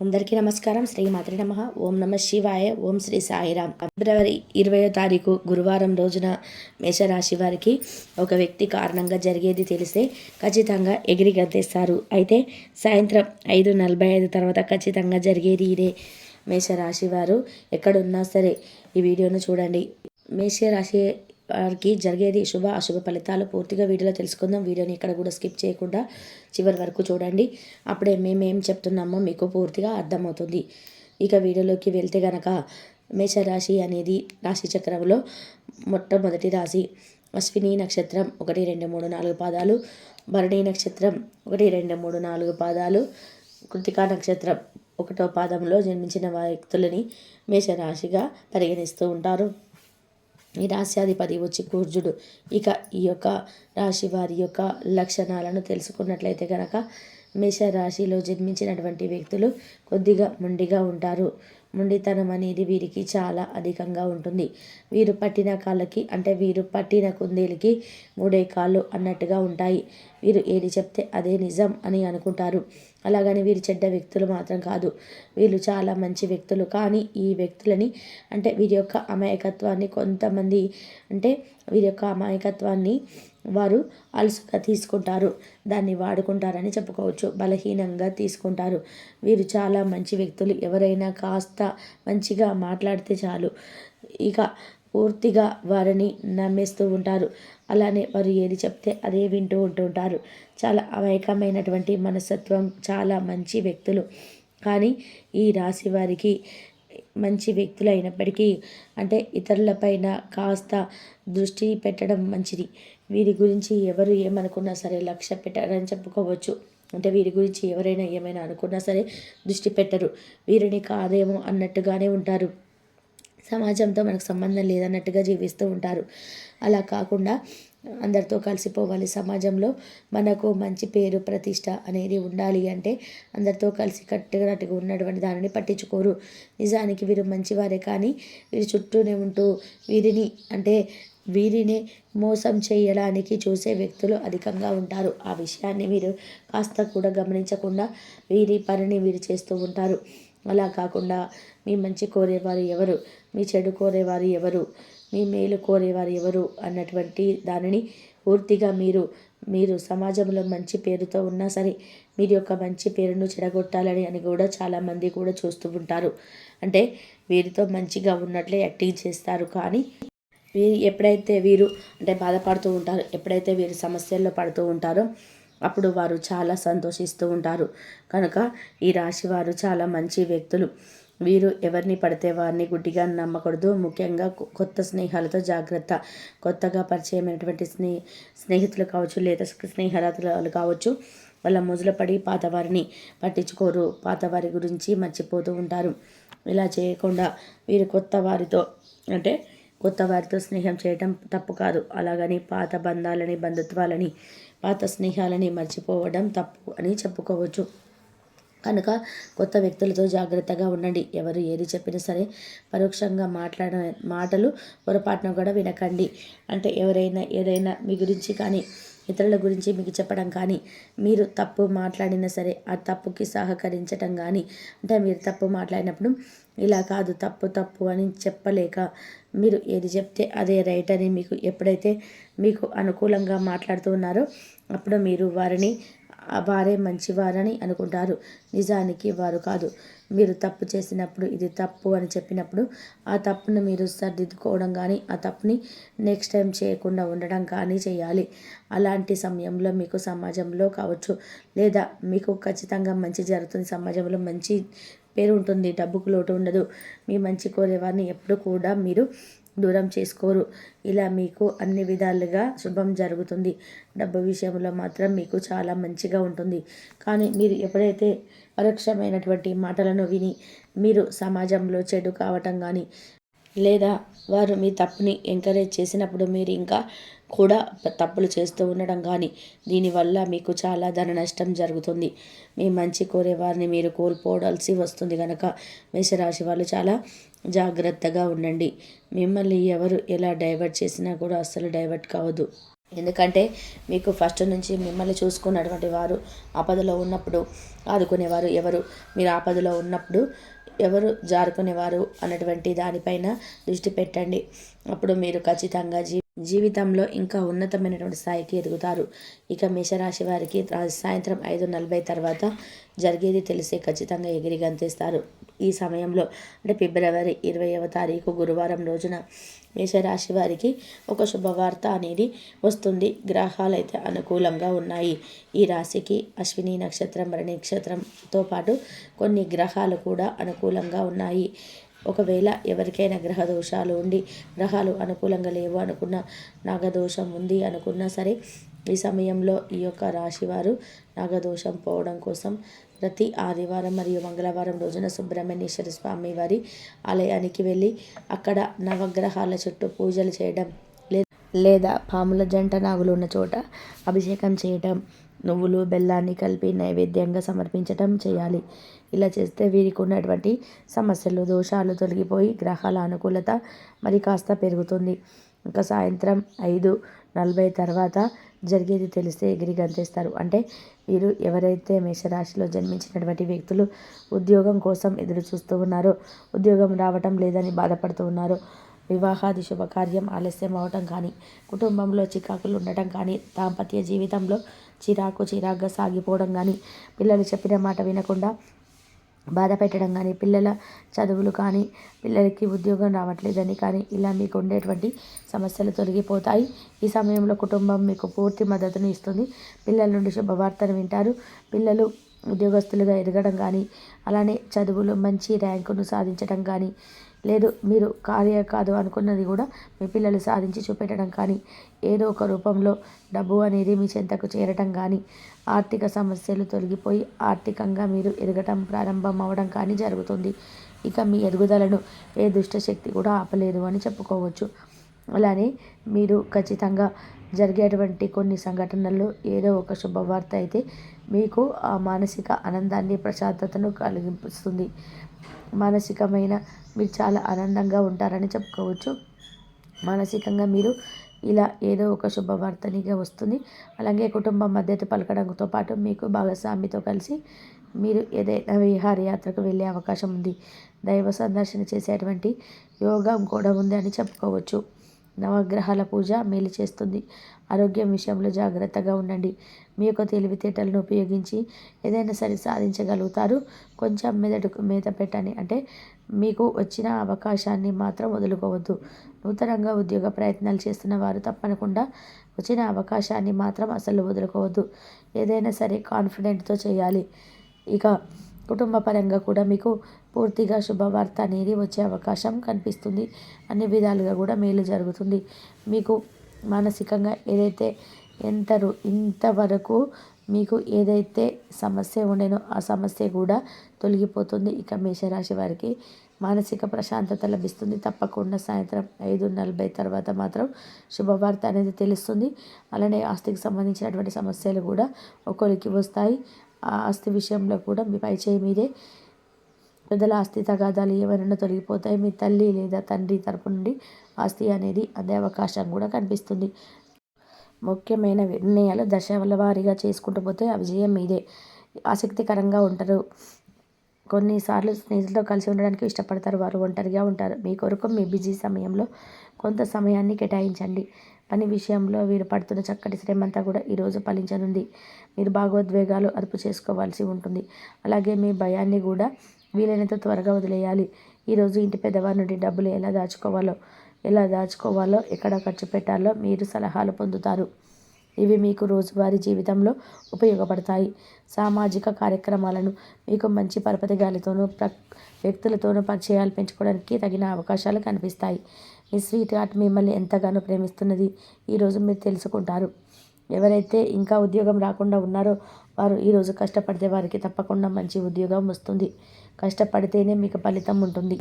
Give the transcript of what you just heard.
అందరికీ నమస్కారం. శ్రీ మాతృ నమ. ఓం నమ శివాయ. ఓం శ్రీ సాయిరామ్ ఫిబ్రవరి ఇరవయో తారీఖు గురువారం రోజున మేషరాశి వారికి ఒక వ్యక్తి కారణంగా జరిగేది తెలిస్తే ఖచ్చితంగా ఎగిరి గద్దేస్తారు. అయితే సాయంత్రం ఐదు నలభై ఐదు తర్వాత ఖచ్చితంగా జరిగేది ఇదే. మేషరాశి వారు ఎక్కడున్నా సరే ఈ వీడియోను చూడండి. మేషరాశి వారికి జరిగేది శుభ అశుభ ఫలితాలు పూర్తిగా వీడియోలో తెలుసుకుందాం. వీడియోని ఇక్కడ కూడా స్కిప్ చేయకుండా చివరి వరకు చూడండి. అప్పుడే మేమేం చెప్తున్నామో మీకు పూర్తిగా అర్థమవుతుంది. ఇక వీడియోలోకి వెళ్తే గనక మేషరాశి అనేది రాశి చక్రంలో మొట్టమొదటి రాశి. అశ్విని నక్షత్రం ఒకటి రెండు మూడు నాలుగు పాదాలు. భరణి నక్షత్రం ఒకటి రెండు మూడు నాలుగు పాదాలు. కృతికా నక్షత్రం ఒకటో పాదంలో జన్మించిన వ్యక్తులని మేషరాశిగా పరిగణిస్తూ ఉంటారు. ఈ రాశ్యాధిపతి వచ్చి కూర్జుడు ఇక ఈ యొక్క రాశి వారి యొక్క లక్షణాలను తెలుసుకున్నట్లయితే కనుక మేషరాశిలో జన్మించినటువంటి వ్యక్తులు కొద్దిగా మొండిగా ఉంటారు. మొండితనం అనేది వీరికి చాలా అధికంగా ఉంటుంది. వీరు పట్టిన కాళ్ళకి అంటే వీరు పట్టిన కుందేలికి మూడే కాళ్ళు అన్నట్టుగా ఉంటాయి. వీరు ఏది చెప్తే అదే నిజం అని అనుకుంటారు. అలాగని వీరు చెడ్డ వ్యక్తులు మాత్రం కాదు. వీళ్ళు చాలా మంచి వ్యక్తులు. కానీ ఈ వ్యక్తులని అంటే వీరి యొక్క అమాయకత్వాన్ని కొంతమంది అంటే వీరి యొక్క అమాయకత్వాన్ని వారు అలసుగా తీసుకుంటారు. దాన్ని వాడుకుంటారని చెప్పుకోవచ్చు. బలహీనంగా తీసుకుంటారు. వీరు చాలా మంచి వ్యక్తులు. ఎవరైనా కాస్త మంచిగా మాట్లాడితే చాలు. ఇక పూర్తిగా వారిని నమ్మేస్తూ ఉంటారు. అలానే వారు ఏది చెప్తే అదే వింటూ ఉంటుంటారు చాలా అమాయకమైనటువంటి మనస్తత్వం చాలా మంచి వ్యక్తులు. కానీ ఈ రాశి వారికి మంచి వ్యక్తులు అయినప్పటికీ అంటే ఇతరులపైన కాస్త దృష్టి పెట్టడం మంచిది. వీరి గురించి ఎవరు ఏమనుకున్నా సరే లక్ష్య పెట్టారని చెప్పుకోవచ్చు. అంటే వీరి గురించి ఎవరైనా ఏమైనా అనుకున్నా సరే దృష్టి పెట్టరు. వీరిని కాదేమో అన్నట్టుగానే ఉంటారు. సమాజంతో మనకు సంబంధం లేదన్నట్టుగా జీవిస్తూ ఉంటారు. అలా కాకుండా అందరితో కలిసిపోవాలి. సమాజంలో మనకు మంచి పేరు ప్రతిష్ట అనేది ఉండాలి అంటే అందరితో కలిసి కట్టుగా ఉన్నటువంటి దానిని పట్టించుకోరు. నిజానికి వీరు మంచివారే కానీ వీరి చుట్టూనే ఉంటూ వీరిని అంటే వీరిని మోసం చేయడానికి చూసే వ్యక్తులు అధికంగా ఉంటారు. ఆ విషయాన్ని వీరు కాస్త కూడా గమనించకుండా వీరి పనిని వీరు చేస్తూ ఉంటారు. అలా కాకుండా మీ మంచి కోరేవారు ఎవరు? మీ చెడు కోరేవారు ఎవరు? మీ మేలు కోరేవారు ఎవరు అన్నటువంటి దానిని పూర్తిగా మీరు మీరు సమాజంలో మంచి పేరుతో ఉన్నా సరే మీరు యొక్క మంచి పేరును చెడగొట్టాలని అని కూడా చాలామంది కూడా చూస్తూ ఉంటారు. అంటే వీరితో మంచిగా ఉన్నట్లే యాక్టింగ్ చేస్తారు. కానీ వీరు ఎప్పుడైతే వీరు అంటే బాధపడుతూ ఉంటారు ఎప్పుడైతే వీరు సమస్యల్లో పడుతూ ఉంటారో అప్పుడు వారు చాలా సంతోషిస్తూ ఉంటారు. కనుక ఈ రాశి వారు చాలా మంచి వ్యక్తులు. వీరు ఎవరిని పడితే వారిని గుడ్డిగా నమ్మకూడదు. ముఖ్యంగా కొత్త స్నేహాలతో జాగ్రత్త. కొత్తగా పరిచయమైనటువంటి స్నే స్నేహితులు కావచ్చు లేదా స్నేహరాతులు కావచ్చు వాళ్ళ ముజుల పడి పాతవారిని పట్టించుకోరు. పాతవారి గురించి మర్చిపోతూ ఉంటారు. ఇలా చేయకుండా వీరు కొత్త వారితో అంటే కొత్త వారితో స్నేహం చేయటం తప్పు కాదు. అలాగని పాత బంధాలని బంధుత్వాలని పాత స్నేహాలని మర్చిపోవడం తప్పు అని చెప్పుకోవచ్చు. కనుక కొత్త వ్యక్తులతో జాగ్రత్తగా ఉండండి. ఎవరు ఏది చెప్పినా సరే పరోక్షంగా మాట్లాడ మాటలు పొరపాటున కూడా వినకండి. అంటే ఎవరైనా ఏదైనా మీ గురించి కానీ ఇతరుల గురించి మీకు చెప్పడం కానీ మీరు తప్పు మాట్లాడినా సరే ఆ తప్పుకి సహకరించటం కానీ అంటే మీరు తప్పు మాట్లాడినప్పుడు ఇలా కాదు తప్పు తప్పు అని చెప్పలేక మీరు ఏది చెప్తే అదే రైట్ అని మీకు ఎప్పుడైతే మీకు అనుకూలంగా మాట్లాడుతూ ఉన్నారో అప్పుడు మీరు వారిని వారే మంచివారని అనుకుంటారు. నిజానికి వారు కాదు. మీరు తప్పు చేసినప్పుడు ఇది తప్పు అని చెప్పినప్పుడు ఆ తప్పును మీరు సర్దిద్దుకోవడం కానీ ఆ తప్పుని నెక్స్ట్ టైం చేయకుండా ఉండడం కానీ చేయాలి. అలాంటి సమయంలో మీకు సమాజంలో కావచ్చు. లేదా మీకు ఖచ్చితంగా మంచి జరుగుతుంది. సమాజంలో మంచి పేరు ఉంటుంది. డబ్బుకు లోటు ఉండదు. మీ మంచి కోరేవారిని ఎప్పుడు కూడా మీరు దూరం చేసుకోరు. ఇలా మీకు అన్ని విధాలుగా శుభం జరుగుతుంది. డబ్బు విషయంలో మాత్రం మీకు చాలా మంచిగా ఉంటుంది. కానీ మీరు ఎప్పుడైతే పరోక్షమైనటువంటి మాటలను విని మీరు సమాజంలో చెడు కావటం కానీ లేదా వారు మీ తప్పుని ఎంకరేజ్ చేసినప్పుడు మీరు ఇంకా కూడా తప్పులు చేస్తూ ఉండడం కానీ దీనివల్ల మీకు చాలా ధన నష్టం జరుగుతుంది. మీ మంచి కోరే వారిని మీరు కోల్పోవడాల్సి వస్తుంది కనుక మేషరాశి వాళ్ళు చాలా జాగ్రత్తగా ఉండండి. మిమ్మల్ని ఎవరు ఎలా డైవర్ట్ చేసినా కూడా అస్సలు డైవర్ట్ కావద్దు. ఎందుకంటే మీకు ఫస్ట్ నుంచి మిమ్మల్ని చూసుకున్నటువంటి వారు ఆపదలో ఉన్నప్పుడు ఆదుకునేవారు ఎవరు? మీరు ఆపదలో ఉన్నప్పుడు ఎవరు జారుకునేవారు? అన్నటువంటి దానిపైన దృష్టి పెట్టండి. అప్పుడు మీరు ఖచ్చితంగా జీ జీవితంలో ఇంకా ఉన్నతమైనటువంటి స్థాయికి ఎదుగుతారు. ఇక మేషరాశి వారికి సాయంత్రం ఐదు నలభై తర్వాత జరిగేది తెలిసే ఖచ్చితంగా ఎగిరి గంతేస్తారు. ఈ సమయంలో అంటే ఫిబ్రవరి ఇరవైవ తారీఖు గురువారం రోజున మేషరాశి వారికి ఒక శుభవార్త అనేది వస్తుంది. గ్రహాలు అయితే అనుకూలంగా ఉన్నాయి. ఈ రాశికి అశ్విని నక్షత్రం భరణి నక్షత్రంతో పాటు కొన్ని గ్రహాలు కూడా అనుకూలంగా ఉన్నాయి. ఒకవేళ ఎవరికైనా గ్రహ దోషాలు ఉండి గ్రహాలు అనుకూలంగా లేవు అనుకున్న నాగదోషం ఉంది అనుకున్నా సరే ఈ సమయంలో ఈ యొక్క రాశివారు నాగదోషం పోవడం కోసం ప్రతి ఆదివారం మరియు మంగళవారం రోజున సుబ్రహ్మణ్యేశ్వర స్వామి వారి ఆలయానికి వెళ్ళి అక్కడ నవగ్రహాల చుట్టూ పూజలు చేయడం లేదా పాముల జంట నాగులు ఉన్న చోట అభిషేకం చేయటం నువ్వులు బెల్లాన్ని కలిపి నైవేద్యంగా సమర్పించటం చేయాలి. ఇలా చేస్తే వీరికి ఉన్నటువంటి సమస్యలు దోషాలు తొలగిపోయి గ్రహాల అనుకూలత మరి కాస్త పెరుగుతుంది. ఇంకా సాయంత్రం ఐదు నలభై తర్వాత జరిగేది తెలిస్తే ఎగిరి గంతేస్తారు. అంటే వీరు ఎవరైతే మేషరాశిలో జన్మించినటువంటి వ్యక్తులు ఉద్యోగం కోసం ఎదురు చూస్తూ ఉన్నారో ఉద్యోగం రావటం లేదని బాధపడుతూ ఉన్నారో వివాహాది శుభకార్యం ఆలస్యం అవటం కానీ కుటుంబంలో చికాకులు ఉండటం కానీ దాంపత్య జీవితంలో చిరాకు చిరాగ్గా సాగిపోవడం కానీ పిల్లలు చెప్పిన మాట వినకుండా బాధ పెట్టడం కానీ పిల్లల చదువులు కానీ పిల్లలకి ఉద్యోగం రావట్లేదని కానీ ఇలా మీకు ఉండేటువంటి సమస్యలు తొలగిపోతాయి. ఈ సమయంలో కుటుంబం మీకు పూర్తి మద్దతును ఇస్తుంది. పిల్లల నుండి శుభవార్తను వింటారు. పిల్లలు ఉద్యోగస్తులుగా ఎదగడం కానీ అలానే చదువులు మంచి ర్యాంకును సాధించడం కానీ లేదు మీరు కార్య కాదు అనుకున్నది కూడా మీ పిల్లలు సాధించి చూపెట్టడం కానీ ఏదో ఒక రూపంలో డబ్బు అనేది మీ చెంతకు చేరటం కానీ ఆర్థిక సమస్యలు తొలగిపోయి ఆర్థికంగా మీరు ఎదగటం ప్రారంభం అవ్వడం కానీ జరుగుతుంది. ఇక మీ ఎదుగుదలను ఏ దుష్టశక్తి కూడా ఆపలేదు అని చెప్పుకోవచ్చు. అలానే మీరు ఖచ్చితంగా జరిగేటువంటి కొన్ని సంఘటనల్లో ఏదో ఒక శుభవార్త అయితే మీకు ఆ మానసిక ఆనందాన్ని ప్రశాంతతను కలిగిస్తుంది. మానసికమైన మీరు చాలా ఆనందంగా ఉంటారని చెప్పుకోవచ్చు. మానసికంగా మీరు ఇలా ఏదో ఒక శుభవార్తనిగా వస్తుంది. అలాగే కుటుంబం మద్దతు పలకడంతో పాటు మీకు భాగస్వామితో కలిసి మీరు ఏదైనా విహారయాత్రకు వెళ్ళే అవకాశం ఉంది. దైవ సందర్శన చేసేటువంటి యోగం కూడా ఉంది అని చెప్పుకోవచ్చు. నవగ్రహాల పూజ మేలు చేస్తుంది. ఆరోగ్యం విషయంలో జాగ్రత్తగా ఉండండి. మీ యొక్క తెలివితేటలను ఉపయోగించి ఏదైనా సరే సాధించగలుగుతారు. కొంచెం మెదడుకు మీద పెట్టండి. అంటే మీకు వచ్చిన అవకాశాన్ని మాత్రం వదులుకోవద్దు. నూతనంగా ఉద్యోగ ప్రయత్నాలు చేస్తున్న వారు తప్పనకుండా వచ్చిన అవకాశాన్ని మాత్రం అసలు వదులుకోవద్దు. ఏదైనా సరే కాన్ఫిడెంట్తో చేయాలి. ఇక కుటుంబ పరంగా కూడా మీకు పూర్తిగా శుభవార్త అనేది వచ్చే అవకాశం కనిపిస్తుంది. అన్ని విధాలుగా కూడా మేలు జరుగుతుంది. మీకు మానసికంగా ఏదైతే ఎంతరు ఇంతవరకు మీకు ఏదైతే సమస్య ఉండేనో ఆ సమస్య కూడా తొలగిపోతుంది. ఇక మేషరాశి వారికి మానసిక ప్రశాంతత లభిస్తుంది. తప్పకుండా సాయంత్రం ఐదు నలభై తర్వాత మాత్రం శుభవార్త అనేది తెలుస్తుంది. అలానే ఆస్తికి సంబంధించినటువంటి సమస్యలు కూడా ఒకరికి వస్తాయి. ఆ ఆస్తి విషయంలో కూడా మీ పై చేయి మీదే. పెద్దల ఆస్తి తగాదాలు ఏమైనా తొలగిపోతాయి. మీ తల్లి లేదా తండ్రి తరపు నుండి ఆస్తి అనేది అందే అవకాశం కూడా కనిపిస్తుంది. ముఖ్యమైన నిర్ణయాలు దశల వారీగా చేసుకుంటూ పోతే ఆ విజయం మీదే. ఆసక్తికరంగా ఉంటారు. కొన్నిసార్లు స్నేహితులతో కలిసి ఉండడానికి ఇష్టపడతారు. వారు ఒంటరిగా ఉంటారు. మీ కొరకు మీ బిజీ సమయంలో కొంత సమయాన్ని కేటాయించండి. పని విషయంలో వీరు పడుతున్న చక్కటి శ్రమంతా కూడా ఈరోజు ఫలించనుంది. మీరు భాగోద్వేగాలు అదుపు చేసుకోవాల్సి ఉంటుంది. అలాగే మీ భయాన్ని కూడా వీలైనంత త్వరగా వదిలేయాలి. ఈరోజు ఇంటి పెద్దవారి నుండి డబ్బులు ఎలా దాచుకోవాలో ఎలా దాచుకోవాలో ఎక్కడ ఖర్చు పెట్టాలో మీరు సలహాలు పొందుతారు. ఇవి మీకు రోజువారీ జీవితంలో ఉపయోగపడతాయి. సామాజిక కార్యక్రమాలను మీకు మంచి పరపతి గాలితోనూ ప్ర వ్యక్తులతోనూ పరిచయాలు పెంచుకోవడానికి తగిన అవకాశాలు కనిపిస్తాయి. మీ స్వీట్ హార్ట్ మిమ్మల్ని ఎంతగానో ప్రేమిస్తున్నది. ఈరోజు మీరు తెలుసుకుంటారు. ఎవరైతే ఇంకా ఉద్యోగం రాకుండా ఉన్నారో వారు ఈరోజు కష్టపడితే వారికి తప్పకుండా మంచి ఉద్యోగం వస్తుంది. కష్టపడితేనే మీకు ఫలితం ఉంటుంది.